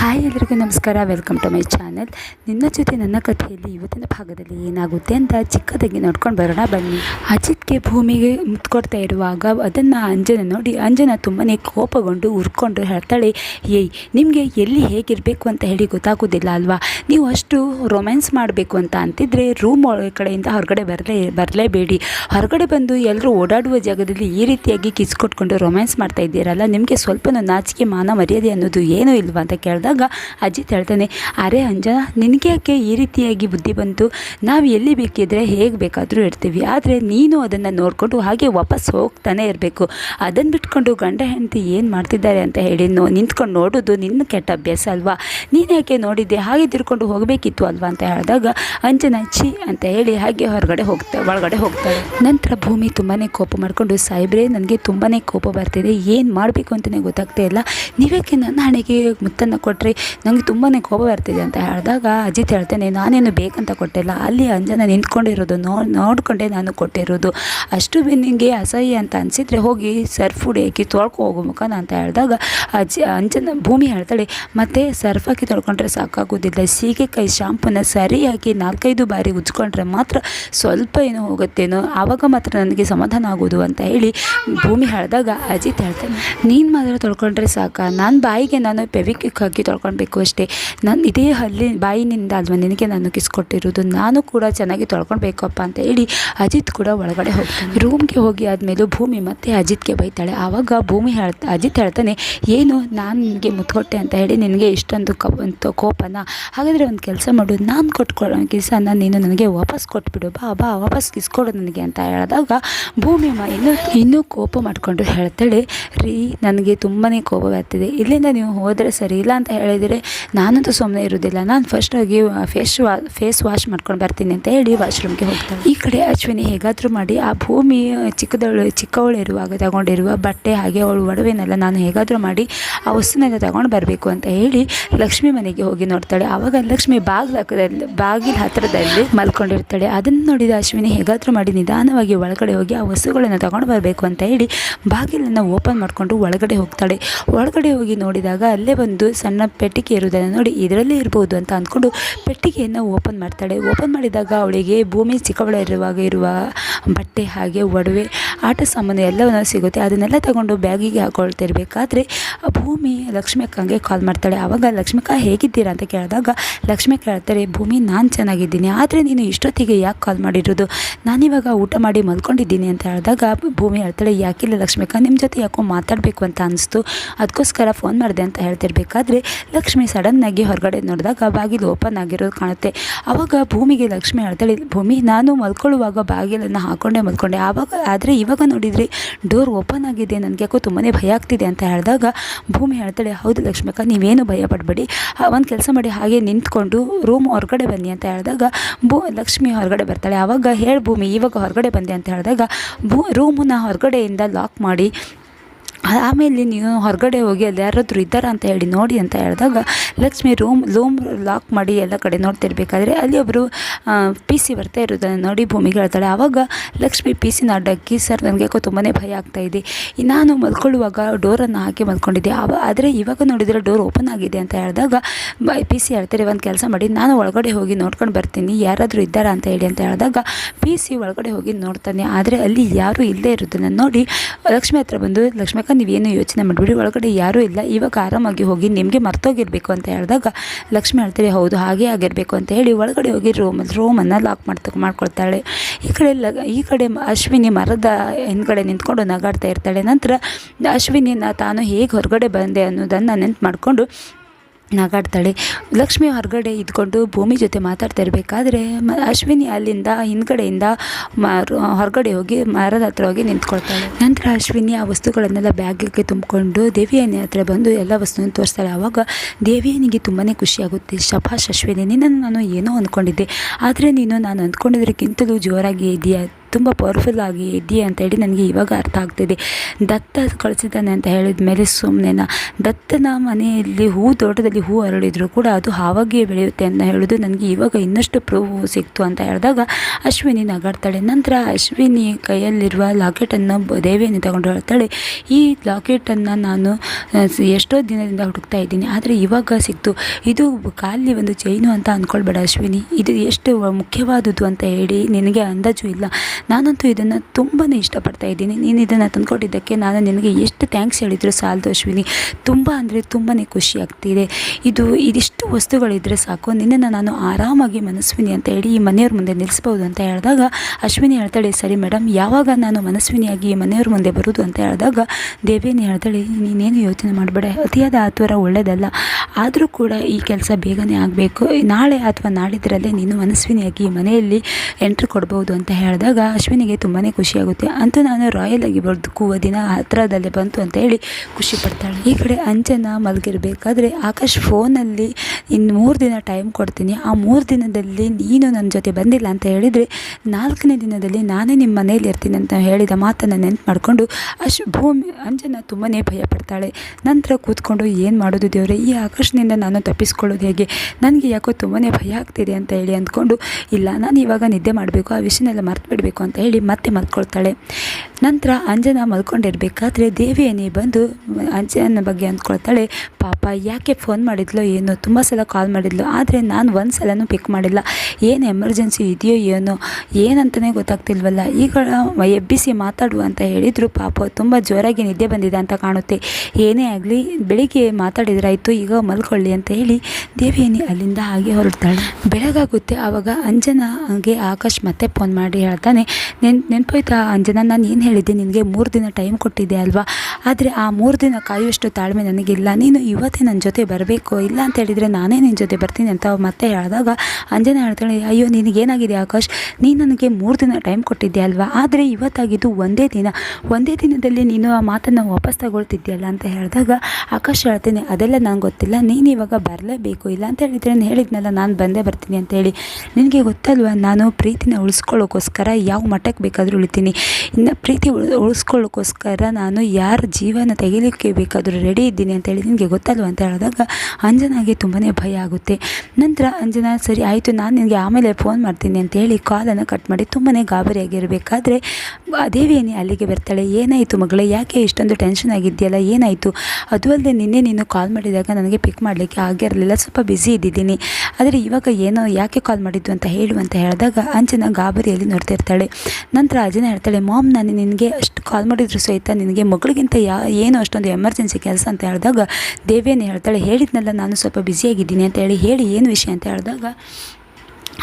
Hi ಎಲ್ರಿಗೂ ನಮಸ್ಕಾರ welcome to my channel ನಿನ್ನ ಜೊತೆ ನನ್ನ ಕಥೆಯಲ್ಲಿ ಇವತ್ತಿನ ಭಾಗದಲ್ಲಿ ಏನಾಗುತ್ತೆ ಅಂತ ಚಿಕ್ಕದಾಗಿ ನೋಡ್ಕೊಂಡು ಬರೋಣ, ಬನ್ನಿ. ಅಜಿತ್ಗೆ ಭೂಮಿಗೆ ಮುತ್ಕೊಡ್ತಾ ಇರುವಾಗ ಅದನ್ನು ಅಂಜನ ನೋಡಿ, ಅಂಜನ ತುಂಬಾ ಕೋಪಗೊಂಡು ಉರ್ಕೊಂಡು ಹೇಳ್ತಾಳೆ, ಏಯ್, ನಿಮಗೆ ಎಲ್ಲಿ ಹೇಗಿರಬೇಕು ಅಂತ ಹೇಳಿ ಗೊತ್ತಾಗೋದಿಲ್ಲ ಅಲ್ವಾ? ನೀವು ಅಷ್ಟು ರೊಮ್ಯಾನ್ಸ್ ಮಾಡಬೇಕು ಅಂತ ಅಂತಿದ್ರೆ ರೂಮ್ ಕಡೆಯಿಂದ ಹೊರಗಡೆ ಬರಲೇ, ಬರಲೇಬೇಡಿ. ಹೊರಗಡೆ ಬಂದು ಎಲ್ಲರೂ ಓಡಾಡುವ ಜಾಗದಲ್ಲಿ ಈ ರೀತಿಯಾಗಿ ಕಿಸ್ಕೊಟ್ಕೊಂಡು ರೊಮ್ಯಾನ್ಸ್ ಮಾಡ್ತಾ ಇದ್ದೀರಲ್ಲ, ನಿಮಗೆ ಸ್ವಲ್ಪನೂ ನಾಚಿಕೆ, ಮಾನ ಮರ್ಯಾದೆ ಅನ್ನೋದು ಏನೂ ಇಲ್ವಾ ಅಂತ ಕೇಳಿದಾಗ ಅಜ್ಜಿ ಹೇಳ್ತಾನೆ, ಅರೆ ಅಂಜನ, ನಿನಗೆ ಯಾಕೆ ಈ ರೀತಿಯಾಗಿ ಬುದ್ಧಿ ಬಂತು? ನಾವು ಎಲ್ಲಿ ಬೇಕಿದ್ರೆ ಹೇಗೆ ಬೇಕಾದರೂ ಇರ್ತೀವಿ, ಆದರೆ ನೀನು ಅದನ್ನು ನೋಡಿಕೊಂಡು ಹಾಗೆ ವಾಪಸ್ ಹೋಗ್ತಾನೆ ಇರಬೇಕು. ಅದನ್ನು ಬಿಟ್ಕೊಂಡು ಗಂಡ ಹೆಂಡತಿ ಏನು ಮಾಡ್ತಿದ್ದಾರೆ ಅಂತ ಹೇಳಿ ನೋ, ನಿಂತ್ಕೊಂಡು ನೋಡೋದು ನಿನ್ನ ಕೆಟ್ಟ ಅಭ್ಯಾಸ ಅಲ್ವಾ? ನೀನು ಯಾಕೆ ನೋಡಿದ್ದೆ? ಹಾಗೆ ತಿರ್ಕೊಂಡು ಹೋಗಬೇಕಿತ್ತು ಅಲ್ವಾ? ಅಂತ ಹೇಳಿದಾಗ ಅಂಜನ, ಛಿ ಅಂತ ಹೇಳಿ ಹಾಗೆ ಹೊರಗಡೆ ಹೋಗ್ತಾ, ಒಳಗಡೆ ಹೋಗ್ತಾಳೆ. ನಂತರ ಭೂಮಿ ತುಂಬಾ ಕೋಪ ಮಾಡಿಕೊಂಡು ಸಾಯಿಬ್ರೆ ನನಗೆ ತುಂಬಾ ಕೋಪ ಬರ್ತಿದೆ, ಏನು ಮಾಡಬೇಕು ಅಂತಲೇ ಗೊತ್ತಾಗ್ತಾ ಇಲ್ಲ. ನೀವೇಕೆ ನನ್ನ ಹಣೆಗೆ ಮುತ್ತನ್ನು ಕೊಟ್ಟರೆ ನನಗೆ ತುಂಬಾ ಕೋಪ ಬರ್ತಿದೆ ಅಂತ ಹೇಳಿದಾಗ ಅಜಿತ್ ಹೇಳ್ತೇನೆ, ನಾನೇನು ಬೇಕಂತ ಕೊಟ್ಟಿಲ್ಲ. ಅಲ್ಲಿ ಅಂಜನ ನಿಂತ್ಕೊಂಡಿರೋದು ನೋ ನೋಡಿಕೊಂಡೆ ನಾನು ಕೊಟ್ಟಿರೋದು. ಅಷ್ಟು ಬಿ ನಿನಗೆ ಅಸಹ್ಯ ಅಂತ ಅನಿಸಿದರೆ ಹೋಗಿ ಸರ್ಫ್ ಹಾಕಿ ತೊಳ್ಕೊ ಹೋಗೋ ಮುಖಾನ ಅಂತ ಹೇಳಿದಾಗ ಅಜ್ಜಿ ಅಂಜನ ಭೂಮಿ ಹೇಳ್ತಾಳೆ, ಮತ್ತೆ ಸರ್ಫ್ ಹಾಕಿ ತೊಳ್ಕೊಂಡ್ರೆ ಸಾಕಾಗೋದಿಲ್ಲ. ಸೀಗೆಕಾಯಿ ಶಾಂಪೂನ ಸರಿಯಾಗಿ ನಾಲ್ಕೈದು ಬಾರಿ ಉಜ್ಕೊಂಡ್ರೆ ಮಾತ್ರ ಸ್ವಲ್ಪ ಏನೋ ಹೋಗುತ್ತೇನೋ. ಆವಾಗ ಮಾತ್ರ ನನಗೆ ಸಮಾಧಾನ ಆಗೋದು ಅಂತ ಹೇಳಿ ಭೂಮಿ ಹೇಳಿದಾಗ ಅಜಿತ್ ಹೇಳ್ತಾನೆ, ನೀನು ಮಾತ್ರ ತೊಳ್ಕೊಂಡ್ರೆ ಸಾಕ. ನಾನು ಬಾಯಿಗೆ ನಾನು ಪೆವಿಕ್ವಿಕ್ ಹಾಕಿ ತೊಳ್ಕೊಳ್ಬೇಕು ಅಷ್ಟೇ. ನಾನು ಇದೇ ಹಲ್ಲಿ, ಬಾಯಿನಿಂದ ಅಲ್ವಾ ನಿನಗೆ ನಾನು ಕಿಸ್ ಕೊಟ್ಟಿರೋದು, ನಾನು ಕೂಡ ಚೆನ್ನಾಗಿ ತೊಳ್ಕೊಳ್ಬೇಕಪ್ಪ ಅಂತ ಹೇಳಿ ಅಜಿತ್ ಕೂಡ ಒಳಗಡೆ ಹೋಗ್ತಾನೆ. ರೂಮ್ಗೆ ಹೋಗಿ ಆದಮೇಲೆ ಭೂಮಿ ಮತ್ತೆ ಅಜಿತ್ಗೆ ಬೈತಾಳೆ. ಆವಾಗ ಭೂಮಿ ಹೇಳ್ತಾ, ಅಜಿತ್ ಹೇಳ್ತಾನೆ, ಏನು ನಾನು ನಿನಗೆ ಮುತ್ಕೊಟ್ಟೆ ಅಂತ ಹೇಳಿ ನಿನಗೆ ಇಷ್ಟೊಂದು ಕ ಅಂತ ಕೋಪನ? ಹಾಗಾದರೆ ಒಂದು ಕೆಲಸ ಮಾಡು, ನಾನು ಕೊಟ್ಕೊಳ್ಳೋ ಕಿಸನ ನೀನು ನನಗೆ ವಾಪಸ್ ಕೊಟ್ಬಿಡು, ಬಾ ಬಾ, ವಾಪಸ್ ಕಿಸ್ಕೊಡು ನನಗೆ ಅಂತ ಹೇಳಿದಾಗ ಭೂಮಿ ಮ, ಇನ್ನೂ ಇನ್ನೂ ಕೋಪ ಮಾಡಿಕೊಂಡು ಹೇಳ್ತಾಳೆ, ರೀ, ನನಗೆ ತುಂಬಾ ಕೋಪ ಬರ್ತಿದೆ ಇಲ್ಲಿಂದ ನೀವು ಹೋದರೆ ಸರಿ, ಇಲ್ಲ ಅಂತ ಹೇಳಿದರೆ, ನಾನಂತೂ ಸುಮ್ಮನೆ ಇರೋದಿಲ್ಲ ನಾನು ಫಸ್ಟ್ ಹೋಗಿ ಫೇಸ್ ವಾ ಫೇಸ್ ವಾಶ್ ಮಾಡ್ಕೊಂಡು ಬರ್ತೀನಿ ಅಂತ ಹೇಳಿ ವಾಶ್ರೂಮ್ಗೆ ಹೋಗ್ತಾಳೆ ಈ ಕಡೆ ಅಶ್ವಿನಿ ಹೇಗಾದರೂ ಮಾಡಿ, ಆ ಭೂಮಿ ಚಿಕ್ಕದವಳು ಚಿಕ್ಕವಳು ಇರುವಾಗ ತಗೊಂಡಿರುವ ಬಟ್ಟೆ ಹಾಗೆ ಅವಳು ಒಡವೆನೆಲ್ಲ ನಾನು ಹೇಗಾದರೂ ಮಾಡಿ, ಆ ವಸ್ತುನೆಲ್ಲ ತಗೊಂಡು ಬರಬೇಕು ಅಂತ ಹೇಳಿ ಲಕ್ಷ್ಮಿ ಮನೆಗೆ ಹೋಗಿ ನೋಡ್ತಾಳೆ. ಆವಾಗ ಲಕ್ಷ್ಮಿ ಬಾಗಿಲ ಬಾಗಿಲ ಹತ್ತಿರದಲ್ಲಿ ಮಲ್ಕೊಂಡಿರ್ತಾಳೆ. ಅದನ್ನು ನೋಡಿದ ಅಶ್ವಿನಿ ಹೇಗಾದರೂ ಮಾಡಿ ನಿಧಾನವಾಗಿ ಒಳಗಡೆ ಹೋಗಿ ಆ ವಸ್ತುಗಳನ್ನು ತಗೊಂಡು ಬರಬೇಕು ಅಂತ ಹೇಳಿ ಬಾಗಿಲನ್ನು ಓಪನ್ ಮಾಡಿಕೊಂಡು ಒಳಗಡೆ ಹೋಗ್ತಾಳೆ. ಒಳಗಡೆ ಹೋಗಿ ನೋಡಿದಾಗ ಅಲ್ಲೇ ಒಂದು ಸಣ್ಣ ಪೆಟ್ಟಿಗೆ ಇರುವುದನ್ನು ನೋಡಿ ಇದರಲ್ಲಿ ಇರ್ಬೋದು ಅಂತ ಅಂದ್ಕೊಂಡು ಪೆಟ್ಟಿಗೆಯನ್ನು ಓಪನ್ ಮಾಡ್ತಾಳೆ. ಓಪನ್ ಮಾಡಿದಾಗ ಅವಳಿಗೆ ಭೂಮಿ ಚಿಕ್ಕವಳಿರುವಾಗ ಇರುವ ಬಟ್ಟೆ ಹಾಗೆ ಒಡವೆ ಆಟ ಸಾಮಾನು ಎಲ್ಲವೂ ಸಿಗುತ್ತೆ. ಅದನ್ನೆಲ್ಲ ತಗೊಂಡು ಬ್ಯಾಗಿಗೆ ಹಾಕೊಳ್ತಿರ್ಬೇಕಾದ್ರೆ ಭೂಮಿ ಲಕ್ಷ್ಮೀಕಾಂಗೆ ಕಾಲ್ ಮಾಡ್ತಾಳೆ. ಆವಾಗ ಲಕ್ಷ್ಮಿಕ ಹೇಗಿದ್ದೀರಾ ಅಂತ ಕೇಳಿದಾಗ, ಲಕ್ಷ್ಮಿ ಕೇಳ್ತಾರೆ, ಭೂಮಿ ನಾನು ಚೆನ್ನಾಗಿದ್ದೀನಿ. ಆದರೆ ನೀನು ಇಷ್ಟೊತ್ತಿಗೆ ಯಾಕೆ ಕಾಲ್ ಮಾಡಿರೋದು? ನಾನಿವಾಗ ಊಟ ಮಾಡಿ ಮಲ್ಕೊಂಡಿದ್ದೀನಿ. ಅಂತ ಹೇಳಿದಾಗ, ಭೂಮಿ ಹೇಳ್ತಾಳೆ, ಯಾಕಿಲ್ಲ ಲಕ್ಷ್ಮಿಕ ನಿಮ್ಮ ಜೊತೆ ಯಾಕೋ ಮಾತಾಡಬೇಕು ಅಂತ ಅನಿಸ್ತು. ಅದಕ್ಕೋಸ್ಕರ ಫೋನ್ ಮಾಡಿದೆ ಅಂತ ಹೇಳ್ತಿರ್ಬೇಕಾದ್ರೆ ಲಕ್ಷ್ಮಿ ಸಡನ್ನಾಗಿ ಹೊರಗಡೆ ನೋಡಿದಾಗ ಬಾಗಿಲು ಓಪನ್ ಆಗಿರೋದು ಕಾಣುತ್ತೆ. ಆವಾಗ ಭೂಮಿಗೆ ಲಕ್ಷ್ಮಿ ಹೇಳ್ತಾಳೆ, ಭೂಮಿ, ನಾನು ಮಲ್ಕೊಳ್ಳುವಾಗ ಬಾಗಿಲನ್ನು ಹಾಕೊಂಡೆ, ಮಲ್ಕೊಂಡೆ. ಆವಾಗ, ಆದರೆ ಇವಾಗ ನೋಡಿದರೆ ಡೋರ್ ಓಪನ್ ಆಗಿದೆ. ನನಗೆ ಯಾಕೋ ತುಂಬಾ ಭಯ ಆಗ್ತಿದೆ ಅಂತ ಹೇಳಿದಾಗ ಭೂಮಿ ಹೇಳ್ತಾಳೆ ಹೌದು ಲಕ್ಷ್ಮಕ್ಕ, ನೀವೇನು ಭಯ ಪಡಬೇಡಿ. ಒಂದು ಕೆಲಸ ಮಾಡಿ ಹಾಗೆ ನಿಂತ್ಕೊಂಡು ರೂಮ್ ಹೊರಗಡೆ ಬನ್ನಿ ಅಂತ ಹೇಳಿದಾಗ ಭೂ, ಲಕ್ಷ್ಮಿ ಹೊರಗಡೆ ಬರ್ತಾಳೆ. ಆವಾಗ ಹೇಳಿ ಭೂಮಿ, ಇವಾಗ ಹೊರಗಡೆ ಬಂದೆ ಅಂತ ಹೇಳಿದಾಗ ಭೂ ರೂಮನ್ನ ಹೊರಗಡೆಯಿಂದ ಲಾಕ್ ಮಾಡಿ ಆಮೇಲೆ ನೀವು ಹೊರಗಡೆ ಹೋಗಿ ಅಲ್ಲಿ ಯಾರಾದರೂ ಇದ್ದಾರಾ ಅಂತ ಹೇಳಿ ನೋಡಿ ಅಂತ ಹೇಳಿದಾಗ, ಲಕ್ಷ್ಮಿ ರೂಮ್ ರೂಮ್ ಲಾಕ್ ಮಾಡಿ ಎಲ್ಲ ಕಡೆ ನೋಡ್ತಿರ್ಬೇಕಾದ್ರೆ ಅಲ್ಲಿ ಒಬ್ಬರು ಪಿ ಸಿ ಬರ್ತಾ ಇರೋದನ್ನು ನೋಡಿ ಭೂಮಿಗೆ ಹೇಳ್ತಾಳೆ. ಆವಾಗ ಲಕ್ಷ್ಮಿ ಪಿ ಸಿನ ಅಡ್ಡಕ್ಕಿ ಸರ್, ನನಗೆ ಯಾಕೋ ತುಂಬಾ ಭಯ ಆಗ್ತಾ ಇದೆ. ಈ ನಾನು ಮಲ್ಕೊಳ್ಳುವಾಗ ಡೋರನ್ನು ಹಾಕಿ ಮಲ್ಕೊಂಡಿದ್ದೆ. ಅವ, ಆದರೆ ಇವಾಗ ನೋಡಿದರೆ ಡೋರ್ ಓಪನ್ ಆಗಿದೆ ಅಂತ ಹೇಳಿದಾಗ ಪಿ ಸಿ ಹೇಳ್ತಾರೆ, ಒಂದು ಕೆಲಸ ಮಾಡಿ, ನಾನು ಒಳಗಡೆ ಹೋಗಿ ನೋಡ್ಕೊಂಡು ಬರ್ತೀನಿ. ಯಾರಾದರೂ ಇದ್ದಾರಾ ಅಂತ ಹೇಳಿ ಅಂತ ಹೇಳಿದಾಗ ಪಿ ಸಿ ಒಳಗಡೆ ಹೋಗಿ ನೋಡ್ತಾನೆ. ಆದರೆ ಅಲ್ಲಿ ಯಾರೂ ಇಲ್ಲದೇ ಇರೋದನ್ನು ನೋಡಿ ಲಕ್ಷ್ಮಿ ಹತ್ರ ಬಂದು ಲಕ್ಷ್ಮಕ್ಕ ನೀವೇನು ಯೋಚನೆ ಮಾಡಬೇಡಿ, ಒಳಗಡೆ ಯಾರೂ ಇಲ್ಲ, ಇವಾಗ ಆರಾಮಾಗಿ ಹೋಗಿ ನಿಮಗೆ ಮರ್ತೋಗಿರಬೇಕು ಅಂತ ಹೇಳಿದಾಗ ಲಕ್ಷ್ಮಿ ಹೇಳ್ತಾರೆ ಹೌದು, ಹಾಗೆ ಆಗಿರಬೇಕು ಅಂತ ಹೇಳಿ ಒಳಗಡೆ ಹೋಗಿ ರೋಮ್ ರೂಮನ್ನು ಲಾಕ್ ಮಾಡ್ತಾ, ಮಾಡ್ಕೊಳ್ತಾಳೆ. ಈ ಕಡೆ ಲ ಈ ಕಡೆ ಅಶ್ವಿನಿ ಮರದ ಹಿಂದ್ಗಡೆ ನಿಂತ್ಕೊಂಡು ನಗಾಡ್ತಾ ಇರ್ತಾಳೆ. ನಂತರ ಅಶ್ವಿನಿನ ತಾನು ಹೇಗೆ ಹೊರಗಡೆ ಬಂದೆ ಅನ್ನೋದನ್ನು ನೆನ್ಪು ಮಾಡಿಕೊಂಡು ನಗಾಡ್ತಾಳೆ. ಲಕ್ಷ್ಮಿ ಹೊರಗಡೆ ಇದ್ಕೊಂಡು ಭೂಮಿ ಜೊತೆ ಮಾತಾಡ್ತಾ ಇರಬೇಕಾದ್ರೆ ಮ, ಅಶ್ವಿನಿ ಅಲ್ಲಿಂದ ಹಿಂದ್ಗಡೆಯಿಂದ ಮ ಹೊರಗಡೆ ಹೋಗಿ ಮರದ ಹತ್ರ ಹೋಗಿ ನಿಂತ್ಕೊಳ್ತಾಳೆ. ನಂತರ ಅಶ್ವಿನಿ ಆ ವಸ್ತುಗಳನ್ನೆಲ್ಲ ಬ್ಯಾಗಿಗೆ ತುಂಬಿಕೊಂಡು ದೇವಿಯನ್ನ ಹತ್ರ ಬಂದು ಎಲ್ಲ ವಸ್ತುವನ್ನು ತೋರಿಸ್ತಾಳೆ. ಆವಾಗ ದೇವಿಯನಿಗೆ ತುಂಬಾ ಖುಷಿಯಾಗುತ್ತೆ. ಶಭಾಷ್ ಅಶ್ವಿನಿ, ನಿನ್ನನ್ನು ನಾನು ಏನೋ ಅಂದ್ಕೊಂಡಿದ್ದೆ. ಆದರೆ ನೀನು ನಾನು ಅಂದ್ಕೊಂಡಿದ್ದಕ್ಕಿಂತಲೂ ಜೋರಾಗಿ ಇದೆಯಾ? ತುಂಬ ಪವರ್ಫುಲ್ ಆಗಿ ಇದೆಯಾ ಅಂತ ಹೇಳಿ ನನಗೆ ಇವಾಗ ಅರ್ಥ ಆಗ್ತಿದೆ. ದತ್ತ ಕಳಿಸಿದ್ದಾನೆ ಅಂತ ಹೇಳಿದ ಮೇಲೆ ಸುಮ್ಮನೆನಾ ದತ್ತನ ಮನೆಯಲ್ಲಿ ಹೂ, ತೋಟದಲ್ಲಿ ಹೂ ಅರಳಿದ್ರು ಕೂಡ ಅದು ಹಾವಾಗಿಯೇ ಬೆಳೆಯುತ್ತೆ ಅಂತ ಹೇಳೋದು ನನಗೆ ಇವಾಗ ಇನ್ನಷ್ಟು ಪ್ರೂವ್ ಸಿಕ್ತು ಅಂತ ಹೇಳಿದಾಗ ಅಶ್ವಿನಿ ನಗಾಡ್ತಾಳೆ. ನಂತರ ಅಶ್ವಿನಿ ಕೈಯಲ್ಲಿರುವ ಲಾಕೆಟನ್ನು ದೇವಿಯನ್ನು ತಗೊಂಡು ಹೇಳ್ತಾಳೆ, ಈ ಲಾಕೆಟನ್ನು ನಾನು ಎಷ್ಟೋ ದಿನದಿಂದ ಹುಡುಕ್ತಾ ಇದ್ದೀನಿ, ಆದರೆ ಇವಾಗ ಸಿಕ್ತು. ಇದು ಖಾಲಿ ಒಂದು ಚೈನು ಅಂತ ಅಂದ್ಕೊಳ್ಬೇಡ ಅಶ್ವಿನಿ. ಇದು ಎಷ್ಟು ಮುಖ್ಯವಾದದ್ದು ಅಂತ ಹೇಳಿ ನಿನಗೆ ಅಂದಾಜು ಇಲ್ಲ. ನಾನಂತೂ ಇದನ್ನು ತುಂಬಾ ಇಷ್ಟಪಡ್ತಾ ಇದ್ದೀನಿ. ನೀನು ಇದನ್ನು ತಂದುಕೊಟ್ಟಿದ್ದಕ್ಕೆ ನಾನು ನಿನಗೆ ಎಷ್ಟು ಥ್ಯಾಂಕ್ಸ್ ಹೇಳಿದ್ರು ಸಾಲದು ಅಶ್ವಿನಿ. ತುಂಬ ಅಂದರೆ ತುಂಬಾ ಖುಷಿ ಆಗ್ತಿದೆ. ಇದು ಇದಿಷ್ಟು ವಸ್ತುಗಳಿದ್ದರೆ ಸಾಕು. ನಿನ್ನನ್ನು ನಾನು ಆರಾಮಾಗಿ ಮನಸ್ವಿನಿ ಅಂತ ಹೇಳಿ ಈ ಮನೆಯವ್ರ ಮುಂದೆ ನಿಲ್ಲಿಸ್ಬೋದು ಅಂತ ಹೇಳಿದಾಗ ಅಶ್ವಿನಿ ಹೇಳ್ತಾಳೆ, ಸರಿ ಮೇಡಮ್ ಯಾವಾಗ ನಾನು ಮನಸ್ವಿನಿಯಾಗಿ ಈ ಮನೆಯವ್ರ ಮುಂದೆ ಬರೋದು? ಅಂತ ಹೇಳಿದಾಗ, ದೇವೇನಿ ಹೇಳ್ತಾಳೆ, ನೀನೇನು ಯೋಚನೆ ಮಾಡಬೇಡ. ಅತಿಯಾದ ಆತ್ವರ ಒಳ್ಳೆಯದಲ್ಲ ಆದರೂ ಕೂಡ ಈ ಕೆಲಸ ಬೇಗನೆ ಆಗಬೇಕು. ನಾಳೆ ಅಥವಾ ನಾಳಿದ್ರಲ್ಲೇ ನೀನು ಮನಸ್ವಿನಿಯಾಗಿ ಮನೆಯಲ್ಲಿ ಎಂಟ್ರಿ ಕೊಡ್ಬೋದು ಅಂತ ಹೇಳಿದಾಗ ಅಶ್ವಿನಿಗೆ ತುಂಬಾ ಖುಷಿಯಾಗುತ್ತೆ ಅಂತೂ ನಾನು ರಾಯಲ್ ಆಗಿ ಬದುಕುವ ದಿನ ಹತ್ತಿರದಲ್ಲೇ ಬಂತು ಅಂತ ಹೇಳಿ ಖುಷಿ ಪಡ್ತಾಳೆ. ಈ ಕಡೆ ಅಂಜನ ಮಲಗಿರಬೇಕಾದ್ರೆ ಆಕಾಶ್ ಫೋನಲ್ಲಿ ಇನ್ನು ಮೂರು ದಿನ ಟೈಮ್ ಕೊಡ್ತೀನಿ. ಆ ಮೂರು ದಿನದಲ್ಲಿ ನೀನು ನನ್ನ ಜೊತೆ ಬಂದಿಲ್ಲ ಅಂತ ಹೇಳಿದರೆ ನಾಲ್ಕನೇ ದಿನದಲ್ಲಿ ನಾನೇ ನಿಮ್ಮ ಮನೇಲಿ ಇರ್ತೀನಿ ಅಂತ ಹೇಳಿದ ಮಾತನ್ನು ನೆನ್ಪು ಮಾಡಿಕೊಂಡು ಅಶ್ ಭೂಮಿ ಅಂಜನ ತುಂಬಾ ಭಯ ಪಡ್ತಾಳೆ. ನಂತರ ಕೂತ್ಕೊಂಡು ಏನು ಮಾಡೋದು ದೇವರೇ? ಈ ಆಕಾಶನಿಂದ ನಾನು ತಪ್ಪಿಸ್ಕೊಳ್ಳೋದು ಹೇಗೆ? ನನಗೆ ಯಾಕೋ ತುಂಬಾ ಭಯ ಆಗ್ತಿದೆ ಅಂತ ಹೇಳಿ ಅಂದ್ಕೊಂಡು, ಇಲ್ಲ, ನಾನು ಇವಾಗ ನಿದ್ದೆ ಮಾಡಬೇಕು, ಆ ವಿಷಯನೆಲ್ಲ ಮರ್ತು ಬಿಡಬೇಕು ಅಂತ ಹೇಳಿ ಮತ್ತೆ ಮಲ್ಕೊಳ್ತಾಳೆ. ನಂತರ ಅಂಜನ ಮಲ್ಕೊಂಡಿರಬೇಕಾದ್ರೆ ದೇವಿಯನ್ನೇ ಬಂದು ಅಂಜನ ಬಗ್ಗೆ ಅಂದ್ಕೊಳ್ತಾಳೆ, ಪಾಪ, ಯಾಕೆ ಫೋನ್ ಮಾಡಿದ್ಲೋ ಏನೋ, ತುಂಬ ಸಲ ಕಾಲ್ ಮಾಡಿದ್ಲು, ಆದರೆ ನಾನು ಒಂದು ಸಲನೂ ಪಿಕ್ ಮಾಡಿಲ್ಲ. ಏನು ಎಮರ್ಜೆನ್ಸಿ ಇದೆಯೋ ಏನೋ ಏನಂತಲೇ ಗೊತ್ತಾಗ್ತಿಲ್ವಲ್ಲ? ಈಗ ಎಬ್ಬಿಸಿ ಮಾತಾಡು ಅಂತ ಹೇಳಿದರು, ಪಾಪ, ತುಂಬ ಜೋರಾಗಿ ನಿದ್ದೆ ಬಂದಿದೆ ಅಂತ ಕಾಣುತ್ತೆ. ಏನೇ ಆಗಲಿ, ಬೆಳಿಗ್ಗೆ ಮಾತಾಡಿದ್ರಾಯಿತು, ಈಗ ಮಲ್ಕೊಳ್ಳಿ ಅಂತ ಹೇಳಿ ದೇವಿಯನಿ ಅಲ್ಲಿಂದ ಹಾಗೆ ಹೊರಡ್ತಾಳೆ. ಬೆಳಗಾಗುತ್ತೆ, ಆವಾಗ ಅಂಜನಾಗೆ ಆಕಾಶ್ ಮತ್ತೆ ಫೋನ್ ಮಾಡಿ ಹೇಳ್ತಾನೆ, ನೆನ್, ನೆನಪೋಯ್ತಾ ಅಂಜನ? ನಾನು ಏನು ಹೇಳಿದ್ದೆ, ನಿನಗೆ ಮೂರು ದಿನ ಟೈಮ್ ಕೊಟ್ಟಿದ್ದೆ ಅಲ್ವಾ? ಆದರೆ ಆ ಮೂರು ದಿನ ಕಾಯುವಷ್ಟು ತಾಳ್ಮೆ ನನಗಿಲ್ಲ. ನೀನು ಇವತ್ತೇ ನನ್ನ ಜೊತೆ ಬರಬೇಕು, ಇಲ್ಲ ಅಂತ ಹೇಳಿದರೆ ನಾನೇ ನಿನ್ನ ಜೊತೆ ಬರ್ತೀನಿ ಅಂತ ಮತ್ತೆ ಹೇಳಿದಾಗ ಅಂಜನೆ ಹೇಳ್ತಾಳೆ, ಅಯ್ಯೋ ನಿನಗೇನಾಗಿದೆ ಆಕಾಶ್? ನೀನು ನನಗೆ ಮೂರು ದಿನ ಟೈಮ್ ಕೊಟ್ಟಿದ್ದೆ ಅಲ್ವಾ? ಆದರೆ ಇವತ್ತಾಗಿದ್ದು ಒಂದೇ ದಿನ. ಒಂದೇ ದಿನದಲ್ಲಿ ನೀನು ಆ ಮಾತನ್ನು ವಾಪಸ್ ತಗೊಳ್ತಿದ್ದೀಯಲ್ಲ ಅಂತ ಹೇಳಿದಾಗ ಆಕಾಶ್ ಹೇಳ್ತೇನೆ, ಅದೆಲ್ಲ ನಂಗೆ ಗೊತ್ತಿಲ್ಲ. ನೀನು ಇವಾಗ ಬರಲೇಬೇಕು. ಇಲ್ಲ ಅಂತ ಹೇಳಿದರೆ ನಾನು ಹೇಳಿದ್ನಲ್ಲ, ನಾನು ಬಂದೇ ಬರ್ತೀನಿ ಅಂತ ಹೇಳಿ. ನಿನಗೆ ಗೊತ್ತಲ್ವ, ನಾನು ಪ್ರೀತಿನ ಉಳಿಸ್ಕೊಳ್ಳೋಕ್ಕೋಸ್ಕರ ಯಾವ ಮಟ್ಟಕ್ಕೆ ಬೇಕಾದರೂ ಉಳಿತೀನಿ. ಇನ್ನು ಪ್ರೀತಿ ಉಳ್ ಉಳಿಸ್ಕೊಳ್ಳೋಕ್ಕೋಸ್ಕರ ನಾನು ಯಾರ ಜೀವನ ತೆಗಿಲಿಕ್ಕೆ ಬೇಕಾದರೂ ರೆಡಿ ಇದ್ದೀನಿ ಅಂತ ಹೇಳಿ ನಿನಗೆ ಗೊತ್ತಲ್ವ ಅಂತ ಹೇಳಿದಾಗ ಅಂಜನಾಗೆ ತುಂಬಾ ಭಯ ಆಗುತ್ತೆ. ನಂತರ ಅಂಜನಾ, ಸರಿ ಆಯಿತು, ನಾನು ನಿನಗೆ ಆಮೇಲೆ ಫೋನ್ ಮಾಡ್ತೀನಿ ಅಂತ ಹೇಳಿ ಕಾಲನ್ನು ಕಟ್ ಮಾಡಿ ತುಂಬಾ ಗಾಬರಿಯಾಗಿರಬೇಕಾದ್ರೆ ದೇವಿಯೇ ಅಲ್ಲಿಗೆ ಬರ್ತಾಳೆ. ಏನಾಯಿತು ಮಗಳೇ, ಯಾಕೆ ಇಷ್ಟೊಂದು ಟೆನ್ಷನ್ ಆಗಿದೆಯಲ್ಲ ಏನಾಯಿತು? ಅದು ಅಲ್ಲದೆ ನಿನ್ನೆ ನೀನು ಕಾಲ್ ಮಾಡಿದಾಗ ನನಗೆ ಪಿಕ್ ಮಾಡಲಿಕ್ಕೆ ಆಗಿರಲಿಲ್ಲ ಸ್ವಲ್ಪ ಬ್ಯುಸಿ ಇದ್ದಿದ್ದೀನಿ. ಆದರೆ ಇವಾಗ ಏನೋ ಯಾಕೆ ಕಾಲ್ ಮಾಡಿದ್ದು ಅಂತ ಹೇಳು ಅಂತ ಹೇಳಿದಾಗ ಅಂಜನ ಗಾಬರಿಯಲ್ಲಿ ನೋಡ್ತಿರ್ತಾಳೆ. ನಂತರ ಅಜನ ಹೇಳ್ತಾಳೆ, ಮಾಮ್, ನಾನು ನಿನಗೆ ಅಷ್ಟು ಕಾಲ್ ಮಾಡಿದ್ರು ಸಹಿತ ನಿನಗೆ ಮಗಳಿಗಿಂತ ಯಾ, ಏನು ಅಷ್ಟೊಂದು ಎಮರ್ಜೆನ್ಸಿ ಕೆಲಸ ಅಂತ ಹೇಳಿದಾಗ ದೇವಿಯನ್ನು ಹೇಳ್ತಾಳೆ, ಹೇಳಿದ್ನಲ್ಲ ನಾನು ಸ್ವಲ್ಪ ಬ್ಯುಸಿಯಾಗಿದ್ದೀನಿ ಅಂತ ಹೇಳಿ ಹೇಳಿ ಏನು ವಿಷಯ ಅಂತ ಹೇಳಿದಾಗ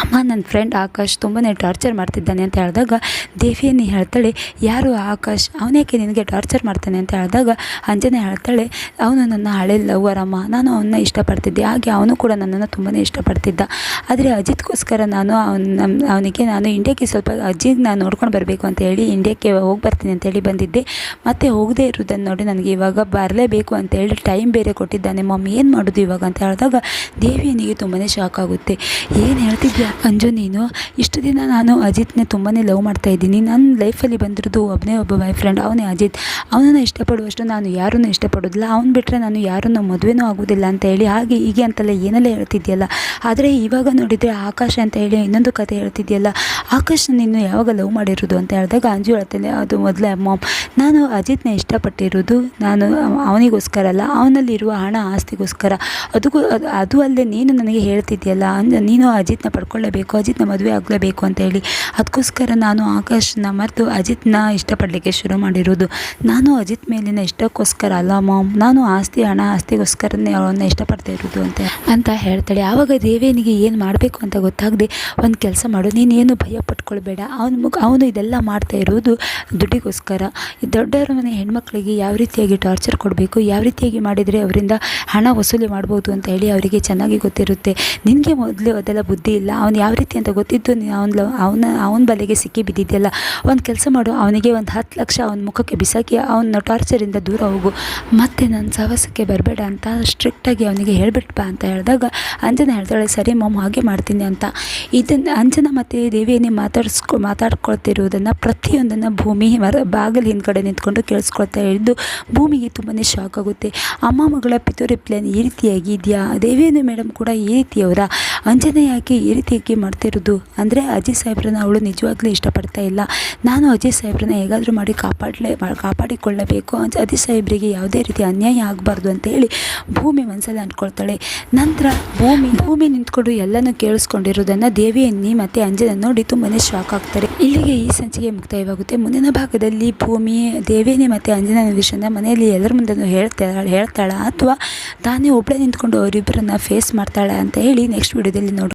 ಅಮ್ಮ ನನ್ನ ಫ್ರೆಂಡ್ ಆಕಾಶ್ ತುಂಬಾ ಟಾರ್ಚರ್ ಮಾಡ್ತಿದ್ದಾನೆ ಅಂತ ಹೇಳಿದಾಗ ದೇವಿಯನ್ನು ಹೇಳ್ತಾಳೆ, ಯಾರು ಆಕಾಶ್? ಅವನೇಕೆ ನಿನಗೆ ಟಾರ್ಚರ್ ಮಾಡ್ತಾನೆ? ಅಂತ ಹೇಳಿದಾಗ, ಅಂಜನೆ ಹೇಳ್ತಾಳೆ, ಅವನು ನನ್ನ ಹಳೆ ಲವ್ವರ್ ಅಮ್ಮ. ನಾನು ಅವನ್ನ ಇಷ್ಟಪಡ್ತಿದ್ದೆ. ಹಾಗೆ ಅವನು ಕೂಡ ನನ್ನನ್ನು ತುಂಬಾ ಇಷ್ಟಪಡ್ತಿದ್ದ. ಆದರೆ ಅಜಿತ್ಗೋಸ್ಕರ ನಾನು ಅವನ ಅವನಿಗೆ ನಾನು ಇಂಡಿಯಾಕ್ಕೆ ಸ್ವಲ್ಪ ಅಜ್ಜಿಗೆ ನಾನು ನೋಡ್ಕೊಂಡು ಬರಬೇಕು ಅಂತ ಹೇಳಿ ಇಂಡಿಯಾಕ್ಕೆ ಹೋಗಿ ಬರ್ತೀನಿ ಅಂತ ಹೇಳಿ ಬಂದಿದ್ದೆ. ಮತ್ತೆ ಹೋಗದೇ ಇರೋದನ್ನು ನೋಡಿ ನನಗೆ ಇವಾಗ ಬರಲೇಬೇಕು ಅಂತ ಹೇಳಿ ಟೈಮ್ ಬೇರೆ ಕೊಟ್ಟಿದ್ದಾನೆ. ಮಮ್ಮಿ, ಏನು ಮಾಡೋದು ಇವಾಗ? ಅಂತ ಹೇಳಿದಾಗ ದೇವಿಯನಿಗೆ ತುಂಬಾ ಶಾಕ್ ಆಗುತ್ತೆ. ಏನು ಹೇಳ್ತಿದ್ಯಾ? ಅಂಜು, ನೀನು, ಇಷ್ಟು ದಿನ ನಾನು ಅಜಿತ್ನ ತುಂಬಾ ಲವ್ ಮಾಡ್ತಾ ಇದ್ದೀನಿ. ನನ್ನ ಲೈಫಲ್ಲಿ ಬಂದಿರೋದು ಒಬ್ಬನೇ ಒಬ್ಬ ಬಾಯ್ ಫ್ರೆಂಡ್ ಅವನೇ ಅಜಿತ್. ಅವನನ್ನು ಇಷ್ಟಪಡುವಷ್ಟು ನಾನು ಯಾರನ್ನೂ ಇಷ್ಟಪಡೋದಿಲ್ಲ. ಅವ್ನು ಬಿಟ್ಟರೆ ನಾನು ಯಾರನ್ನು ಮದುವೆನೂ ಆಗೋದಿಲ್ಲ ಅಂತ ಹೇಳಿ, ಹಾಗೆ ಹೀಗೆ ಅಂತೆಲ್ಲ ಏನೆಲ್ಲ ಹೇಳ್ತಿದ್ಯಲ್ಲ. ಆದರೆ ಇವಾಗ ನೋಡಿದರೆ ಆಕಾಶ ಅಂತ ಹೇಳಿ ಇನ್ನೊಂದು ಕತೆ ಹೇಳ್ತಿದ್ಯಲ್ಲ. ಆಕಾಶ್ ನೀನು ಯಾವಾಗ ಲವ್ ಮಾಡಿರೋದು ಅಂತ ಹೇಳಿದಾಗ ಅಂಜು ಹೇಳ್ತಾನೆ, ಅದು ಮೊದಲೇ ಮಾಮ್ ನಾನು ಅಜಿತ್ನ ಇಷ್ಟಪಟ್ಟಿರೋದು ನಾನು ಅವನಿಗೋಸ್ಕರ ಅಲ್ಲ, ಅವನಲ್ಲಿರುವ ಹಣ ಆಸ್ತಿಗೋಸ್ಕರ. ಅದಕ್ಕೂ ಅದು ಅಲ್ಲದೆ ನೀನು ನನಗೆ ಹೇಳ್ತಿದ್ಯಲ್ಲ ನೀನು ಅಜಿತ್ನ ಪಡ್ಕೊಳ್ಳೇಬೇಕು ಅಜಿತ್ನ ಮದುವೆ ಆಗಲೇಬೇಕು ಅಂತ ಹೇಳಿ. ಅದಕ್ಕೋಸ್ಕರ ನಾನು ಆಕಾಶ್ನ ಮರೆತು ಅಜಿತ್ನ ಇಷ್ಟಪಡಲಿಕ್ಕೆ ಶುರು ಮಾಡಿರೋದು. ನಾನು ಅಜಿತ್ ಮೇಲಿನ ಇಷ್ಟಕ್ಕೋಸ್ಕರ ಅಲ್ಲ ಮಾಮ್. ನಾನು ಆಸ್ತಿ, ಹಣ, ಆಸ್ತಿಗೋಸ್ಕರನೇ ಅವಳನ್ನ ಇಷ್ಟಪಡ್ತಾ ಇರೋದು ಅಂತ ಅಂತ ಹೇಳ್ತಾಳೆ. ಆವಾಗ ದೇವೇನಿಗೆ ಏನು ಮಾಡಬೇಕು ಅಂತ ಗೊತ್ತಾಗದೆ, ಒಂದು ಕೆಲಸ ಮಾಡು. ನೀನೇನು ಭಯ ಪಟ್ಕೊಳ್ಬೇಡ. ಅವನು ಮುಖ, ಅವನು ಇದೆಲ್ಲ ಮಾಡ್ತಾ ಇರೋದು ದುಡ್ಡಿಗೋಸ್ಕರ. ದೊಡ್ಡವರ ಮನೆ ಹೆಣ್ಮಕ್ಳಿಗೆ ಯಾವ ರೀತಿಯಾಗಿ ಟಾರ್ಚರ್ ಕೊಡಬೇಕು, ಯಾವ ರೀತಿಯಾಗಿ ಮಾಡಿದರೆ ಅವರಿಂದ ಹಣ ವಸೂಲಿ ಮಾಡ್ಬೋದು ಅಂತ ಹೇಳಿ ಅವರಿಗೆ ಚೆನ್ನಾಗಿ ಗೊತ್ತಿರುತ್ತೆ. ನಿನಗೆ ಮೊದಲು ಅದೆಲ್ಲ ಬುದ್ಧಿ ಇಲ್ಲ. ಅವ್ನು ಯಾವ ರೀತಿ ಅಂತ ಗೊತ್ತಿದ್ದು ಅವ್ನ ಅವನ ಅವನ ಬಲೆಗೆ ಸಿಕ್ಕಿ ಬಿದ್ದಿದ್ದೆಲ್ಲ ಒಂದು ಕೆಲಸ ಮಾಡು, ಅವನಿಗೆ ಒಂದು ಹತ್ತು ಲಕ್ಷ ಅವನ ಮುಖಕ್ಕೆ ಬಿಸಾಕಿ ಅವನ ಟಾರ್ಚರಿಂದ ದೂರ ಹೋಗು. ಮತ್ತೆ ನನ್ನ ಸಾಹಸಕ್ಕೆ ಬರಬೇಡ ಅಂತ ಸ್ಟ್ರಿಕ್ಟಾಗಿ ಅವನಿಗೆ ಹೇಳಿಬಿಟ್ಪ ಅಂತ ಹೇಳಿದಾಗ ಅಂಜನ ಹೇಳ್ತಾಳೆ, ಸರಿ ಮಮ್ಮ ಹಾಗೆ ಮಾಡ್ತೀನಿ ಅಂತ. ಇದನ್ನು ಅಂಜನ ಮತ್ತು ದೇವಿಯನ್ನೇ ಮಾತಾಡಿಸ್ಕೊ, ಮಾತಾಡ್ಕೊಳ್ತಿರೋದನ್ನು ಪ್ರತಿಯೊಂದನ್ನು ಭೂಮಿ ಮರ, ಬಾಗಿಲು ಹಿಂದ್ಗಡೆ ನಿಂತ್ಕೊಂಡು ಕೇಳಿಸ್ಕೊಳ್ತಾ ಇದ್ದು ಭೂಮಿಗೆ ತುಂಬಾ ಶಾಕ್ ಆಗುತ್ತೆ. ಅಮ್ಮ ಮಗಳ ಪಿತೂರಿ ಪ್ಲಾನ್ ಈ ರೀತಿಯಾಗಿ ಇದೆಯಾ? ದೇವಿಯನ್ನು ಮೇಡಮ್ ಕೂಡ ಈ ರೀತಿಯವರ? ಅಂಜನ ಯಾಕೆ ಈ ರೀತಿಯಾಗಿ ಮಾಡ್ತಿರೋದು ಅಂದರೆ ಅಜಯ್ ಸಾಹೇಬ್ರನ್ನ ಅವಳು ನಿಜವಾಗ್ಲೂ ಇಷ್ಟಪಡ್ತಾ ಇಲ್ಲ. ನಾನು ಅಜಯ್ ಸಾಹೇಬ್ರನ್ನ ಹೇಗಾದರೂ ಮಾಡಿ ಕಾಪಾಡಲೇ, ಕಾಪಾಡಿಕೊಳ್ಳಬೇಕು. ಅಂತ ಅಜಯ್ ಸಾಹೇಬ್ರಿಗೆ ಯಾವುದೇ ರೀತಿ ಅನ್ಯಾಯ ಆಗಬಾರ್ದು ಅಂತ ಹೇಳಿ ಭೂಮಿ ಮನಸ್ಸಲ್ಲಿ ಅಂದ್ಕೊಳ್ತಾಳೆ ನಂತರ ಭೂಮಿ ಭೂಮಿ ನಿಂತ್ಕೊಂಡು ಎಲ್ಲನೂ ಕೇಳಿಸ್ಕೊಂಡಿರೋದನ್ನು ದೇವಿಯನ್ನಿ ಮತ್ತು ಅಂಜನ ನೋಡಿ ತುಂಬನೇ ಶಾಕ್ ಆಗ್ತಾರೆ. ಇಲ್ಲಿಗೆ ಈ ಸಂಚಿಕೆ ಮುಕ್ತಾಯವಾಗುತ್ತೆ. ಮುಂದಿನ ಭಾಗದಲ್ಲಿ ಭೂಮಿ ದೇವಿಯನ್ನಿ ಮತ್ತು ಅಂಜನ ವಿಷಯನ ಮನೆಯಲ್ಲಿ ಎಲ್ಲರ ಮುಂದೆ ಹೇಳ್ತಾಳೆ ಹೇಳ್ತಾಳ? ಅಥವಾ ತಾನೇ ಒಬ್ಬಳೇ ನಿಂತ್ಕೊಂಡು ಅವರಿಬ್ಬರನ್ನ ಫೇಸ್ ಮಾಡ್ತಾಳೆ ಅಂತ ಹೇಳಿ ನೆಕ್ಸ್ಟ್ ವಿಡಿಯೋದಲ್ಲಿ ನೋಡಿ